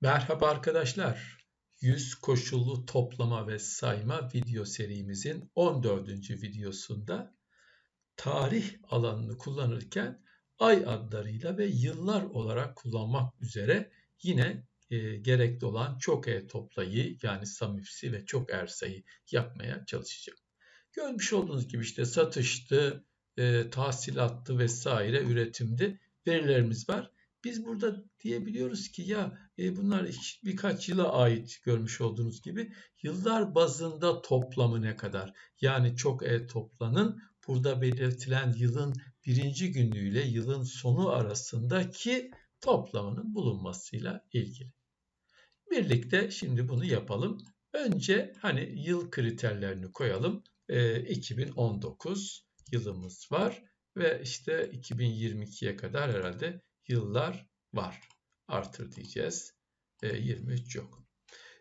Merhaba arkadaşlar. 100 koşullu toplama ve sayma video serimizin 14. videosunda tarih alanını kullanırken ay adlarıyla ve yıllar olarak kullanmak üzere yine e, gerekli olan çok e toplayı yani samifsi ve çok er sayı yapmaya çalışacağım. Görmüş olduğunuz gibi işte satıştı, e, tahsilattı vesaire üretimdi verilerimiz var. Biz burada diyebiliyoruz ki ya e, bunlar birkaç yıla ait görmüş olduğunuz gibi yıllar bazında toplamı ne kadar? Yani çok e toplanın burada belirtilen yılın birinci günüyle yılın sonu arasındaki toplamının bulunmasıyla ilgili. Birlikte şimdi bunu yapalım. Önce hani yıl kriterlerini koyalım. E, 2019 yılımız var ve işte 2022'ye kadar herhalde yıllar var. Artır diyeceğiz. E, 23 yok.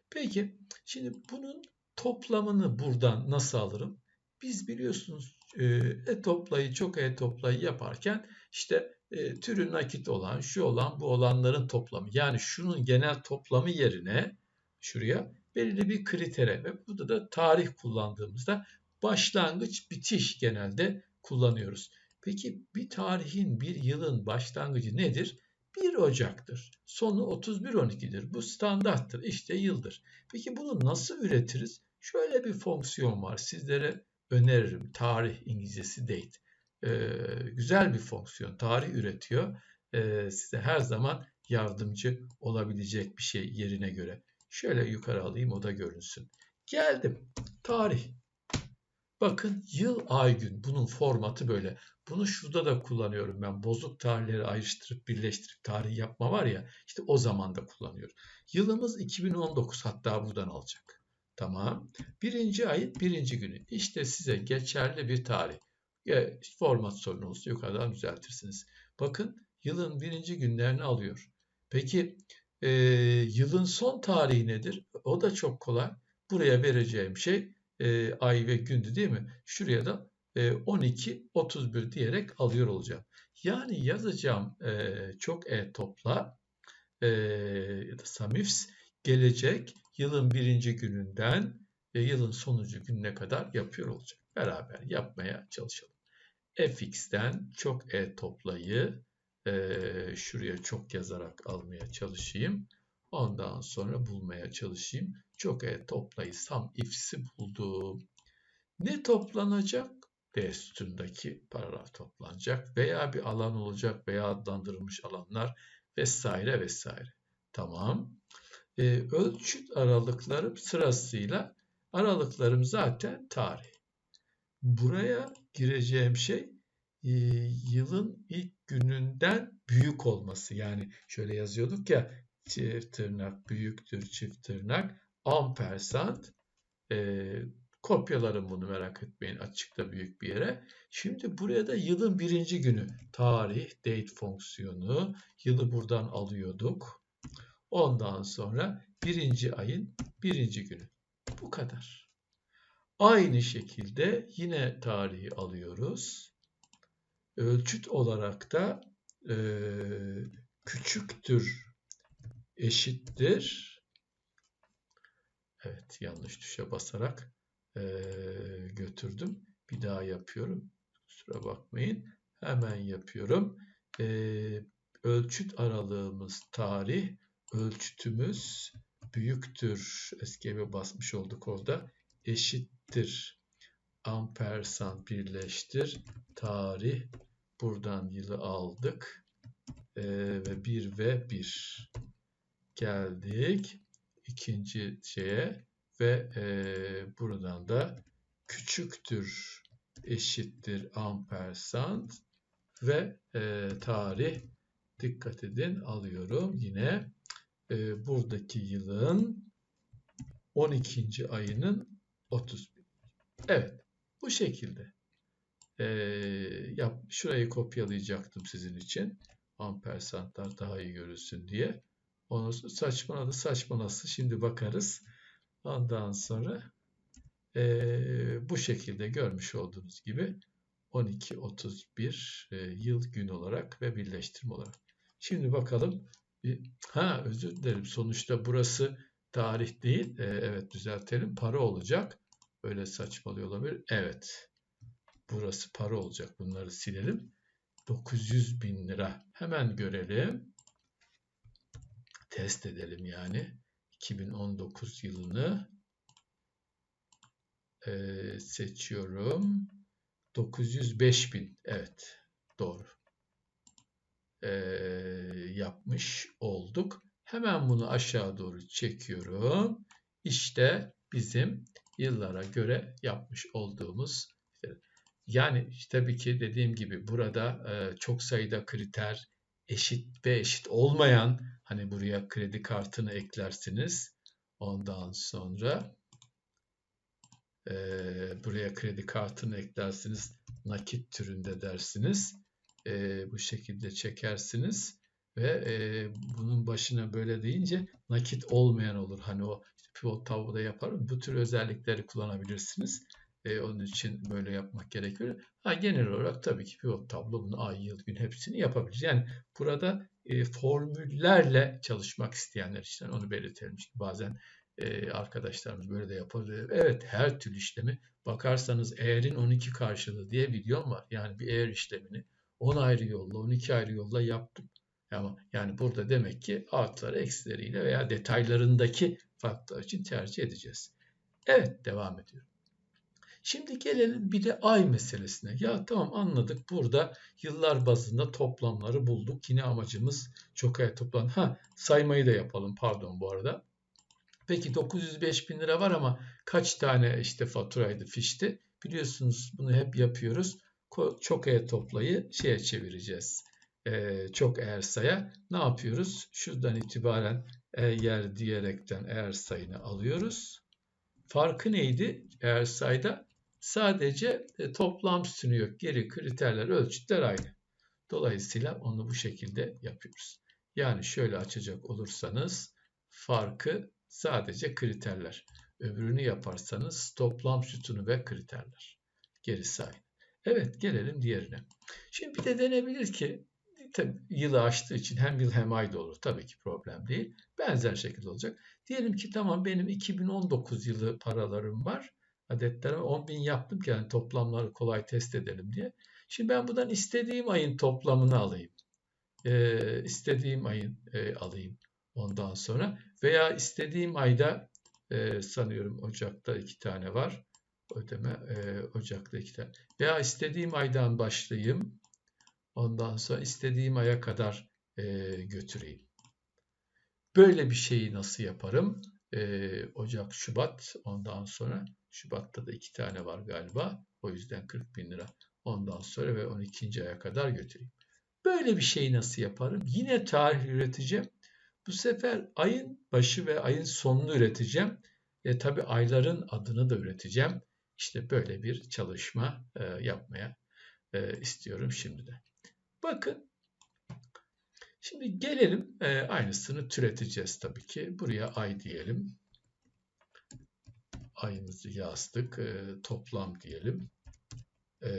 Peki şimdi bunun toplamını buradan nasıl alırım? Biz biliyorsunuz e, e-toplayı çok e-toplayı yaparken işte e, türü nakit olan, şu olan, bu olanların toplamı. Yani şunun genel toplamı yerine şuraya belirli bir kritere ve burada da tarih kullandığımızda başlangıç bitiş genelde kullanıyoruz. Peki bir tarihin, bir yılın başlangıcı nedir? 1 Ocak'tır. Sonu 31-12'dir. Bu standarttır. İşte yıldır. Peki bunu nasıl üretiriz? Şöyle bir fonksiyon var. Sizlere öneririm. Tarih İngilizcesi date. Ee, güzel bir fonksiyon. Tarih üretiyor. Ee, size her zaman yardımcı olabilecek bir şey yerine göre. Şöyle yukarı alayım o da görünsün. Geldim. Tarih. Bakın yıl, ay, gün. Bunun formatı böyle. Bunu şurada da kullanıyorum ben. Bozuk tarihleri ayrıştırıp birleştirip tarih yapma var ya. İşte o zaman da kullanıyorum. Yılımız 2019 hatta buradan alacak. Tamam. Birinci ayın birinci günü. İşte size geçerli bir tarih. Ya, format sorunu olsa yukarıdan düzeltirsiniz. Bakın yılın birinci günlerini alıyor. Peki e, yılın son tarihi nedir? O da çok kolay. Buraya vereceğim şey e, ay ve gündü değil mi? Şuraya da e, 12, 31 diyerek alıyor olacağım. Yani yazacağım e, çok e topla e, ya da samifs gelecek yılın birinci gününden ve yılın sonuncu gününe kadar yapıyor olacak. Beraber yapmaya çalışalım. fx'ten çok e toplayı e, şuraya çok yazarak almaya çalışayım. Ondan sonra bulmaya çalışayım. Çok e toplaysam if'si buldum. Ne toplanacak? D sütundaki paragraf toplanacak veya bir alan olacak veya adlandırılmış alanlar vesaire vesaire. Tamam. E, ölçüt aralıklarım sırasıyla aralıklarım zaten tarih. Buraya gireceğim şey e, yılın ilk gününden büyük olması. Yani şöyle yazıyorduk ya çift tırnak büyüktür çift tırnak ampersand e, kopyalarım bunu merak etmeyin açıkta büyük bir yere. Şimdi buraya da yılın birinci günü tarih date fonksiyonu yılı buradan alıyorduk. Ondan sonra birinci ayın birinci günü. Bu kadar. Aynı şekilde yine tarihi alıyoruz. Ölçüt olarak da e, küçüktür eşittir. Evet yanlış tuşa basarak e, götürdüm. Bir daha yapıyorum. Kusura bakmayın. Hemen yapıyorum. E, ölçüt aralığımız tarih. Ölçütümüz büyüktür. Eskiye basmış olduk orada. Eşittir. Ampersand birleştir. Tarih. Buradan yılı aldık. E, ve 1 ve 1 geldik ikinci şeye ve e, buradan da küçüktür eşittir ampersand ve e, tarih dikkat edin alıyorum yine e, buradaki yılın 12. ayının 31. Evet bu şekilde e, yap, şurayı kopyalayacaktım sizin için ampersandlar daha iyi görülsün diye onu saçmaladı saçmalası şimdi bakarız. Ondan sonra e, bu şekilde görmüş olduğunuz gibi 12-31 e, yıl gün olarak ve birleştirme olarak. Şimdi bakalım ha özür dilerim. Sonuçta burası tarih değil. E, evet düzeltelim. Para olacak. Öyle saçmalıyor olabilir. Evet. Burası para olacak. Bunları silelim. 900 bin lira. Hemen görelim. Test edelim yani. 2019 yılını e, seçiyorum. 905 bin. Evet. Doğru. E, yapmış olduk. Hemen bunu aşağı doğru çekiyorum. İşte bizim yıllara göre yapmış olduğumuz yani tabii ki dediğim gibi burada e, çok sayıda kriter eşit ve eşit olmayan hani buraya kredi kartını eklersiniz. Ondan sonra e, buraya kredi kartını eklersiniz. Nakit türünde dersiniz. E, bu şekilde çekersiniz ve e, bunun başına böyle deyince nakit olmayan olur. Hani o pivot tabloda yaparım. Bu tür özellikleri kullanabilirsiniz. E, onun için böyle yapmak gerekiyor. Ha, genel olarak tabii ki pivot tablo bunu ay, yıl, gün hepsini yapabiliriz. Yani burada e, formüllerle çalışmak isteyenler için onu belirtelim. Çünkü bazen e, arkadaşlarımız böyle de yapabilir. Evet her türlü işlemi bakarsanız eğerin 12 karşılığı diye videom var. Yani bir eğer işlemini 10 ayrı yolla, 12 ayrı yolla yaptım. Ama yani burada demek ki artıları eksileriyle veya detaylarındaki farklar için tercih edeceğiz. Evet devam ediyorum. Şimdi gelelim bir de ay meselesine. Ya tamam anladık burada yıllar bazında toplamları bulduk. Yine amacımız çok ay toplam. Ha saymayı da yapalım pardon bu arada. Peki 905 bin lira var ama kaç tane işte faturaydı fişti? Biliyorsunuz bunu hep yapıyoruz. Çok aya toplayı şeye çevireceğiz. Ee, çok eğer saya ne yapıyoruz? Şuradan itibaren eğer diyerekten eğer sayını alıyoruz. Farkı neydi? Eğer sayda sadece e, toplam sütunu yok. Geri kriterler, ölçütler aynı. Dolayısıyla onu bu şekilde yapıyoruz. Yani şöyle açacak olursanız farkı sadece kriterler. Öbürünü yaparsanız toplam sütunu ve kriterler. Gerisi aynı. Evet gelelim diğerine. Şimdi bir de denebilir ki tabii yılı aştığı için hem yıl hem ay da olur. Tabii ki problem değil. Benzer şekilde olacak. Diyelim ki tamam benim 2019 yılı paralarım var. Adetlerime 10 bin yaptım ki yani toplamları kolay test edelim diye. Şimdi ben buradan istediğim ayın toplamını alayım. Ee, istediğim ayın e, alayım ondan sonra. Veya istediğim ayda e, sanıyorum Ocak'ta iki tane var. Ödeme e, Ocak'ta iki tane. Veya istediğim aydan başlayayım. Ondan sonra istediğim aya kadar e, götüreyim. Böyle bir şeyi nasıl yaparım? E, Ocak, Şubat ondan sonra Şubat'ta da iki tane var galiba. O yüzden 40 bin lira ondan sonra ve 12. aya kadar götüreyim. Böyle bir şeyi nasıl yaparım? Yine tarih üreteceğim. Bu sefer ayın başı ve ayın sonunu üreteceğim. E, tabii ayların adını da üreteceğim. İşte böyle bir çalışma e, yapmaya e, istiyorum şimdi de. Bakın şimdi gelelim e, aynısını türeteceğiz tabii ki. Buraya ay diyelim. Ayımızı yazdık. E, toplam diyelim. E,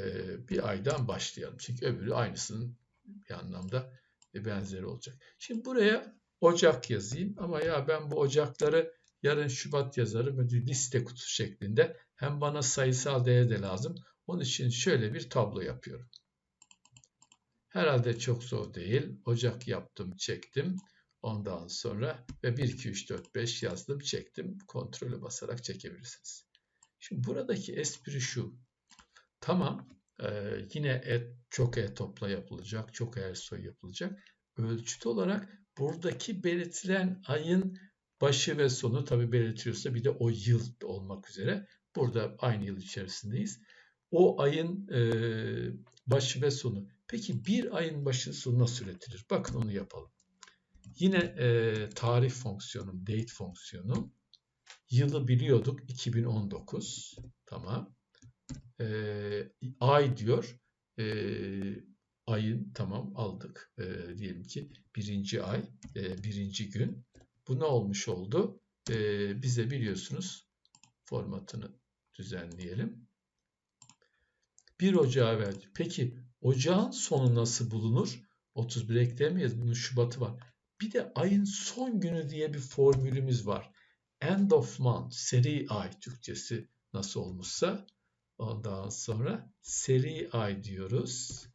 bir aydan başlayalım. Çünkü öbürü aynısının bir anlamda benzeri olacak. Şimdi buraya Ocak yazayım ama ya ben bu Ocakları yarın Şubat yazarım liste kutusu şeklinde. Hem bana sayısal değer de lazım. Onun için şöyle bir tablo yapıyorum. Herhalde çok zor değil. Ocak yaptım, çektim. Ondan sonra ve 1, 2, 3, 4, 5 yazdım, çektim. Kontrolü basarak çekebilirsiniz. Şimdi buradaki espri şu. Tamam, e, yine et, çok e topla yapılacak, çok e soy yapılacak. Ölçüt olarak buradaki belirtilen ayın başı ve sonu tabi belirtiyorsa bir de o yıl olmak üzere. Burada aynı yıl içerisindeyiz. O ayın e, başı ve sonu. Peki bir ayın başı sonu nasıl üretilir? Bakın onu yapalım. Yine e, tarih fonksiyonum, date fonksiyonum. Yılı biliyorduk 2019. Tamam. E, ay diyor. E, ayın tamam aldık. E, diyelim ki birinci ay, e, birinci gün. Bu ne olmuş oldu? E, bize biliyorsunuz formatını düzenleyelim. 1 Ocağı verdi. Peki ocağın sonu nasıl bulunur? 31 ekleyemeyiz. Bunun Şubat'ı var. Bir de ayın son günü diye bir formülümüz var. End of month, seri ay Türkçesi nasıl olmuşsa. Ondan sonra seri ay diyoruz.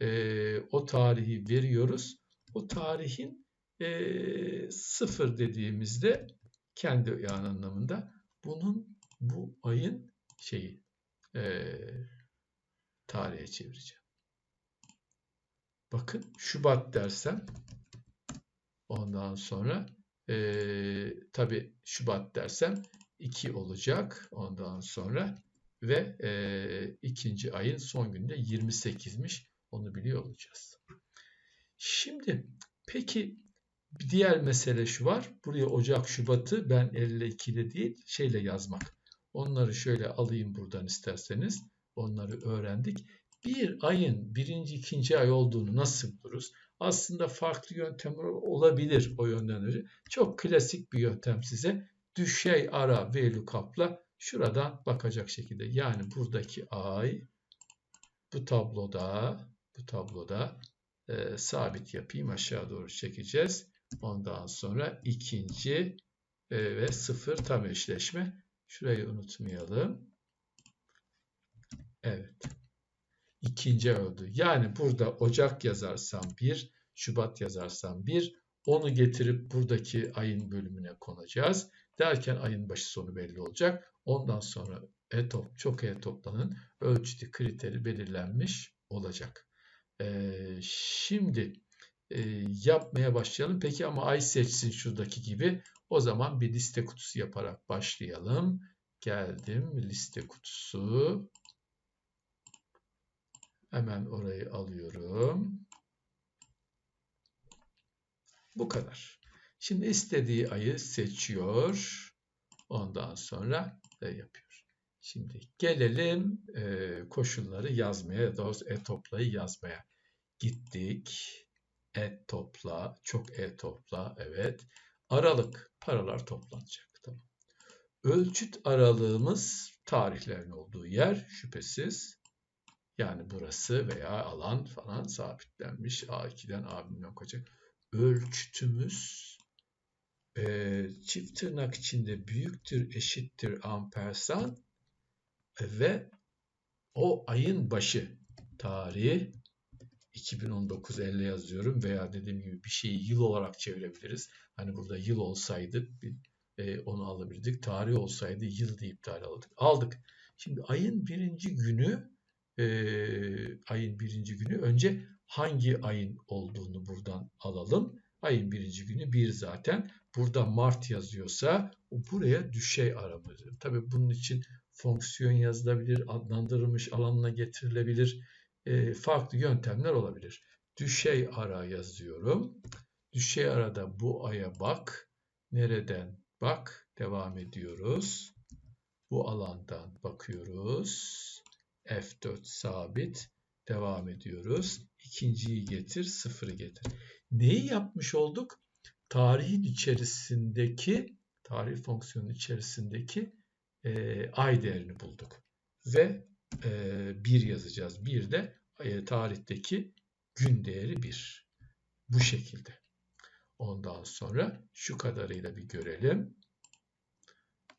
Ee, o tarihi veriyoruz. O tarihin e, sıfır dediğimizde kendi yani anlamında bunun bu ayın şeyi e, tarihe çevireceğim. Bakın Şubat dersem ondan sonra e, tabi Şubat dersem 2 olacak ondan sonra ve e, ikinci ayın son günde 28'miş onu biliyor olacağız. Şimdi peki bir diğer mesele şu var. Buraya Ocak, Şubat'ı ben 52 ile değil şeyle yazmak. Onları şöyle alayım buradan isterseniz. Onları öğrendik. Bir ayın birinci, ikinci ay olduğunu nasıl buluruz? Aslında farklı yöntemler olabilir o yönden önce. Çok klasik bir yöntem size. Düşey ara VLOOKUP'la şuradan bakacak şekilde. Yani buradaki ay bu tabloda bu tabloda e, sabit yapayım aşağı doğru çekeceğiz. Ondan sonra ikinci e, ve sıfır tam eşleşme. Şurayı unutmayalım. Evet. İkinci oldu. Yani burada Ocak yazarsam 1, Şubat yazarsam 1, onu getirip buradaki ayın bölümüne konacağız. Derken ayın başı sonu belli olacak. Ondan sonra e-top, çok e-toplanın ölçütü kriteri belirlenmiş olacak. Ee, şimdi e, yapmaya başlayalım. Peki ama ay seçsin şuradaki gibi. O zaman bir liste kutusu yaparak başlayalım. Geldim liste kutusu. Hemen orayı alıyorum. Bu kadar. Şimdi istediği ayı seçiyor. Ondan sonra da yapıyor. Şimdi gelelim e, koşulları yazmaya ya da e-toplayı yazmaya. Gittik. Et topla, çok et topla, evet. Aralık, paralar toplanacak. Tamam. Ölçüt aralığımız tarihlerin olduğu yer şüphesiz. Yani burası veya alan falan sabitlenmiş. A2'den A bilmem kaça. Ölçütümüz e, çift tırnak içinde büyüktür, eşittir ampersan ve o ayın başı tarihi 2019 50 yazıyorum veya dediğim gibi bir şeyi yıl olarak çevirebiliriz. Hani burada yıl olsaydı e, onu alabilirdik. Tarih olsaydı yıl deyip tarih aldık. Aldık. Şimdi ayın birinci günü e, ayın birinci günü önce hangi ayın olduğunu buradan alalım. Ayın birinci günü bir zaten. Burada Mart yazıyorsa buraya düşey aramız. Tabii bunun için fonksiyon yazılabilir, adlandırılmış alanına getirilebilir e, farklı yöntemler olabilir. Düşey ara yazıyorum. Düşey arada bu aya bak. Nereden bak? Devam ediyoruz. Bu alandan bakıyoruz. F4 sabit. Devam ediyoruz. İkinciyi getir, sıfırı getir. Neyi yapmış olduk? Tarihin içerisindeki, tarih fonksiyonu içerisindeki e, ay değerini bulduk. Ve e, 1 yazacağız. Bir de e, tarihteki gün değeri 1. Bu şekilde. Ondan sonra şu kadarıyla bir görelim.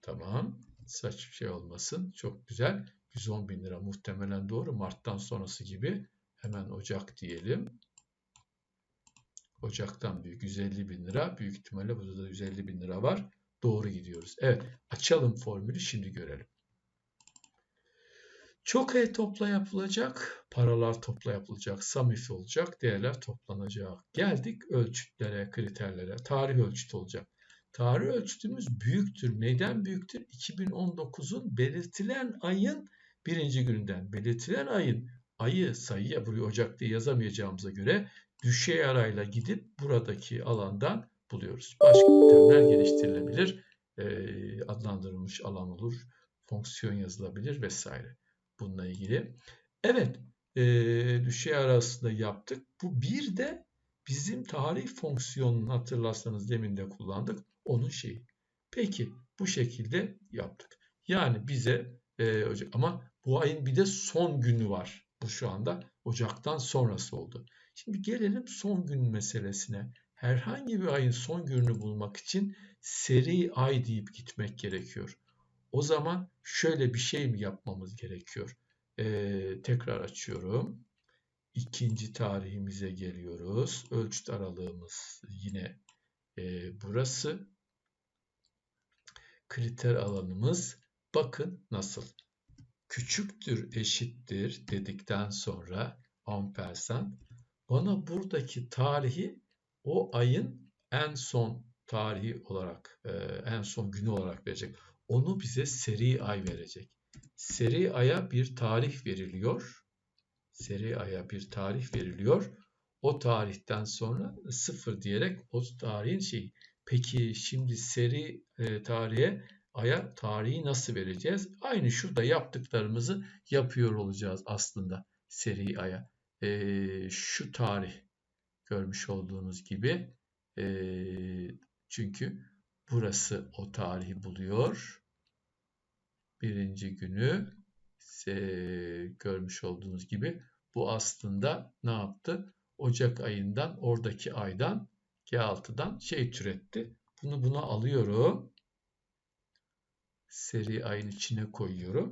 Tamam. Saç şey olmasın. Çok güzel. 110 bin lira muhtemelen doğru. Mart'tan sonrası gibi. Hemen Ocak diyelim. Ocak'tan büyük 150 bin lira. Büyük ihtimalle burada da 150 bin lira var. Doğru gidiyoruz. Evet. Açalım formülü şimdi görelim. Çok e topla yapılacak, paralar topla yapılacak, sum if olacak, değerler toplanacak. Geldik ölçütlere, kriterlere. Tarih ölçüt olacak. Tarih ölçütümüz büyüktür. Neden büyüktür? 2019'un belirtilen ayın birinci gününden. Belirtilen ayın ayı sayıya buraya Ocak diye yazamayacağımıza göre düşey arayla gidip buradaki alandan buluyoruz. Başka terimler geliştirilebilir. E, adlandırılmış alan olur. Fonksiyon yazılabilir vesaire bununla ilgili. Evet, e, düşey arasında yaptık. Bu bir de bizim tarih fonksiyonunu hatırlarsanız demin de kullandık. Onun şeyi. Peki bu şekilde yaptık. Yani bize e, ama bu ayın bir de son günü var. Bu şu anda Ocak'tan sonrası oldu. Şimdi gelelim son gün meselesine. herhangi bir ayın son gününü bulmak için seri ay deyip gitmek gerekiyor. O zaman şöyle bir şey mi yapmamız gerekiyor? Ee, tekrar açıyorum. İkinci tarihimize geliyoruz. Ölçüt aralığımız yine e, burası. Kriter alanımız bakın nasıl. Küçüktür eşittir dedikten sonra ampersand bana buradaki tarihi o ayın en son tarihi olarak, e, en son günü olarak verecek. Onu bize seri ay verecek. Seri aya bir tarih veriliyor. Seri aya bir tarih veriliyor. O tarihten sonra sıfır diyerek o tarihin şeyi. Peki şimdi seri e, tarihe aya tarihi nasıl vereceğiz? Aynı şurada yaptıklarımızı yapıyor olacağız aslında seri aya. E, şu tarih görmüş olduğunuz gibi e, çünkü burası o tarihi buluyor. Birinci günü ise görmüş olduğunuz gibi bu aslında ne yaptı? Ocak ayından oradaki aydan G6'dan şey türetti. Bunu buna alıyorum. Seri ayın içine koyuyorum.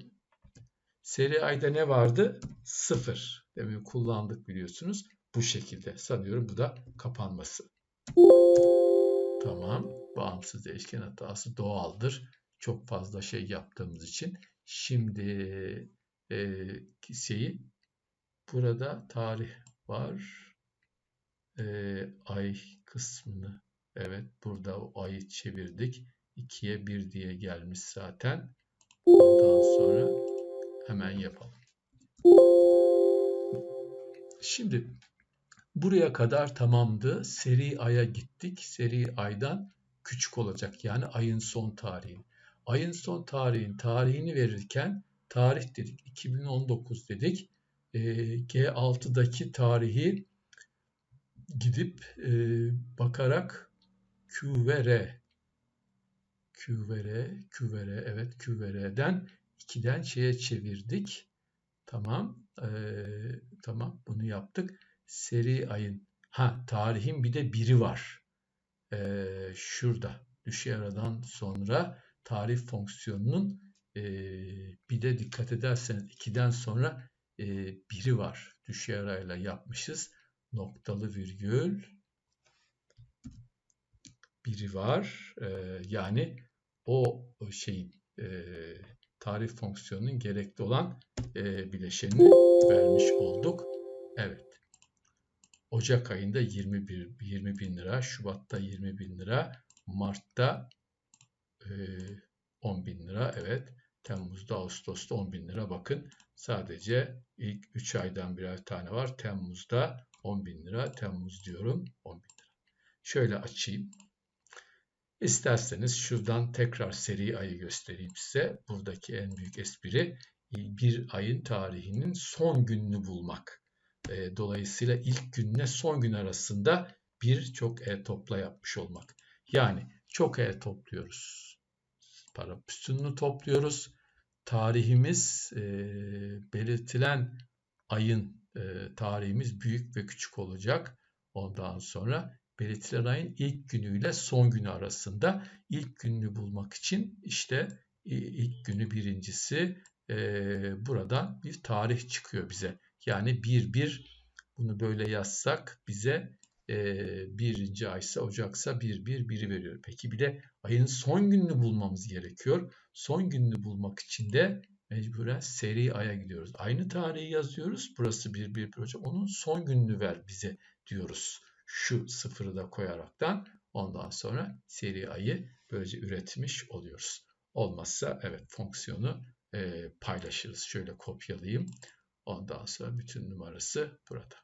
Seri ayda ne vardı? Sıfır. Demin kullandık biliyorsunuz. Bu şekilde. Sanıyorum bu da kapanması. Tamam. Bağımsız değişken hatası doğaldır. Çok fazla şey yaptığımız için. Şimdi e, şeyi burada tarih var. E, ay kısmını evet burada o ayı çevirdik. 2'ye 1 diye gelmiş zaten. Ondan sonra hemen yapalım. Şimdi buraya kadar tamamdı. Seri aya gittik. Seri aydan küçük olacak. Yani ayın son tarihi. Ayın son tarihin tarihini verirken tarih dedik. 2019 dedik. E, G6'daki tarihi gidip e, bakarak Q ve R Q ve R, Q ve R, evet Q ve R'den 2'den şeye çevirdik. Tamam, ee, tamam bunu yaptık. Seri ayın, ha tarihin bir de biri var. Ee, şurada, düşey aradan sonra tarih fonksiyonunun e, bir de dikkat ederseniz 2'den sonra e, biri var. Düşey arayla yapmışız. Noktalı virgül biri var. E, yani o şeyin e, tarih fonksiyonunun gerekli olan e, bileşenini vermiş olduk. Evet. Ocak ayında 21 20 bin lira, Şubat'ta 20 bin lira, Mart'ta e, 10 bin lira. Evet. Temmuz'da, Ağustos'ta 10 bin lira. Bakın sadece ilk 3 aydan birer tane var. Temmuz'da 10 bin lira. Temmuz diyorum 10 bin lira. Şöyle açayım. İsterseniz şuradan tekrar seri ayı göstereyim size. Buradaki en büyük espri bir ayın tarihinin son gününü bulmak. E, dolayısıyla ilk günle son gün arasında bir çok e topla yapmış olmak. Yani çok e topluyoruz. Para püstününü topluyoruz. Tarihimiz e, belirtilen ayın e, tarihimiz büyük ve küçük olacak. Ondan sonra belirtilen ayın ilk günüyle son günü arasında ilk gününü bulmak için işte ilk günü birincisi e, buradan bir tarih çıkıyor bize. Yani bir bir bunu böyle yazsak bize e, birinci aysa Ocaksa bir bir biri veriyor. Peki bir de ayın son gününü bulmamız gerekiyor. Son gününü bulmak için de mecburen seri aya gidiyoruz. Aynı tarihi yazıyoruz. Burası bir bir bir Ocak. Onun son gününü ver bize diyoruz şu sıfırı da koyaraktan ondan sonra seri ayı böylece üretmiş oluyoruz. Olmazsa evet fonksiyonu e, paylaşırız. Şöyle kopyalayayım. Ondan sonra bütün numarası burada.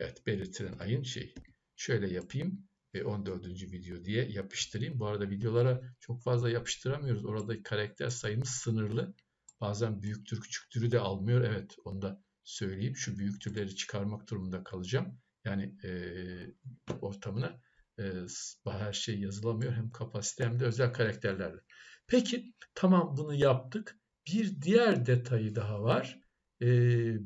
Evet belirtilen ayın şeyi. Şöyle yapayım ve 14. video diye yapıştırayım. Bu arada videolara çok fazla yapıştıramıyoruz. Orada karakter sayımız sınırlı. Bazen büyüktür küçüktürü de almıyor. Evet onu da söyleyeyim. Şu büyüktürleri çıkarmak durumunda kalacağım. Yani e, ortamına e, her şey yazılamıyor. Hem kapasite hem de özel karakterlerle. Peki tamam bunu yaptık. Bir diğer detayı daha var. E,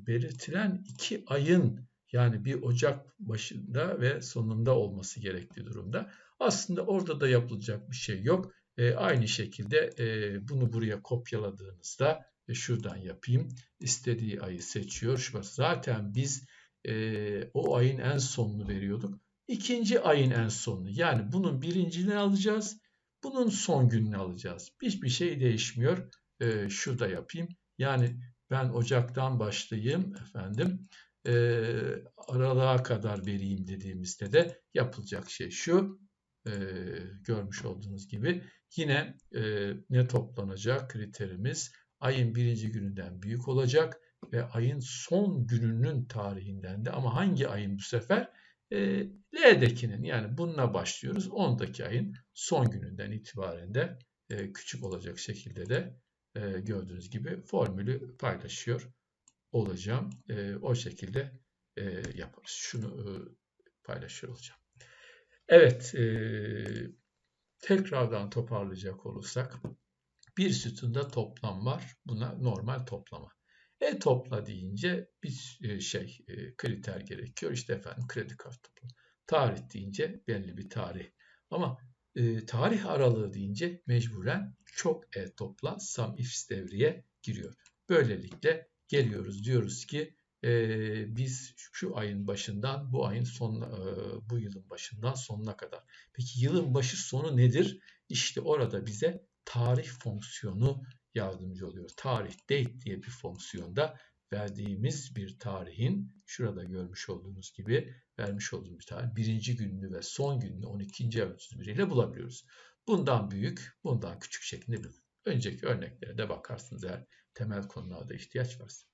belirtilen iki ayın Yani bir Ocak başında ve sonunda olması gerektiği durumda. Aslında orada da yapılacak bir şey yok. E, aynı şekilde e, bunu buraya kopyaladığınızda e, şuradan yapayım. İstediği ayı seçiyor. Şurası zaten biz e, o ayın en sonunu veriyorduk. İkinci ayın en sonunu yani bunun birincini alacağız. Bunun son gününü alacağız. Hiçbir şey değişmiyor. E, şurada yapayım. Yani ben Ocak'tan başlayayım efendim. E, aralığa kadar vereyim dediğimizde de yapılacak şey şu. E, görmüş olduğunuz gibi yine e, ne toplanacak kriterimiz ayın birinci gününden büyük olacak ve ayın son gününün tarihinden de ama hangi ayın bu sefer? E, L'dekinin yani bununla başlıyoruz. 10'daki ayın son gününden itibaren de e, küçük olacak şekilde de e, gördüğünüz gibi formülü paylaşıyor olacağım. E, o şekilde e, yaparız. Şunu e, paylaşıyor olacağım. Evet, e, tekrardan toparlayacak olursak bir sütunda toplam var. Buna normal toplama. E topla deyince bir e, şey e, kriter gerekiyor. İşte efendim kredi kartı topla. Tarih deyince belli bir tarih. Ama e, tarih aralığı deyince mecburen çok e topla sum ifs devreye giriyor. Böylelikle geliyoruz diyoruz ki e, biz şu ayın başından bu ayın son e, bu yılın başından sonuna kadar. Peki yılın başı sonu nedir? İşte orada bize tarih fonksiyonu yardımcı oluyor. Tarih date diye bir fonksiyonda verdiğimiz bir tarihin şurada görmüş olduğunuz gibi vermiş olduğumuz bir tarih birinci gününü ve son gününü 12. ay 31 ile bulabiliyoruz. Bundan büyük, bundan küçük şeklinde bir önceki örneklere de bakarsınız eğer temel konularda ihtiyaç varsa.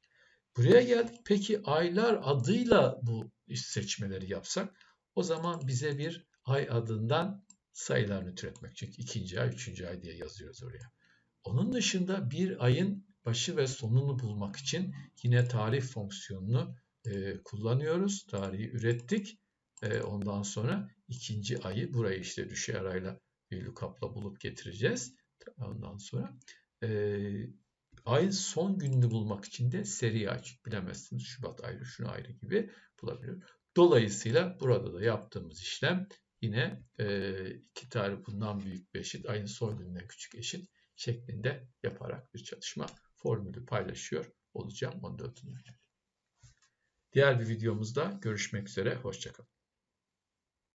Buraya geldik. Peki aylar adıyla bu seçmeleri yapsak o zaman bize bir ay adından sayılarını türetmek. Çünkü ikinci ay, üçüncü ay diye yazıyoruz oraya. Onun dışında bir ayın başı ve sonunu bulmak için yine tarih fonksiyonunu e, kullanıyoruz. Tarihi ürettik. E, ondan sonra ikinci ayı burayı işte düşey arayla VLOOKUP'la bulup getireceğiz. Ondan sonra e, ayın son gününü bulmak için de seri ay bilemezsiniz. Şubat ayrı, şunu ayrı gibi bulabilir. Dolayısıyla burada da yaptığımız işlem yine e, iki tarih bundan büyük bir eşit, ayın son gününden küçük eşit şeklinde yaparak bir çalışma formülü paylaşıyor olacağım 14. Diğer bir videomuzda görüşmek üzere. Hoşçakalın.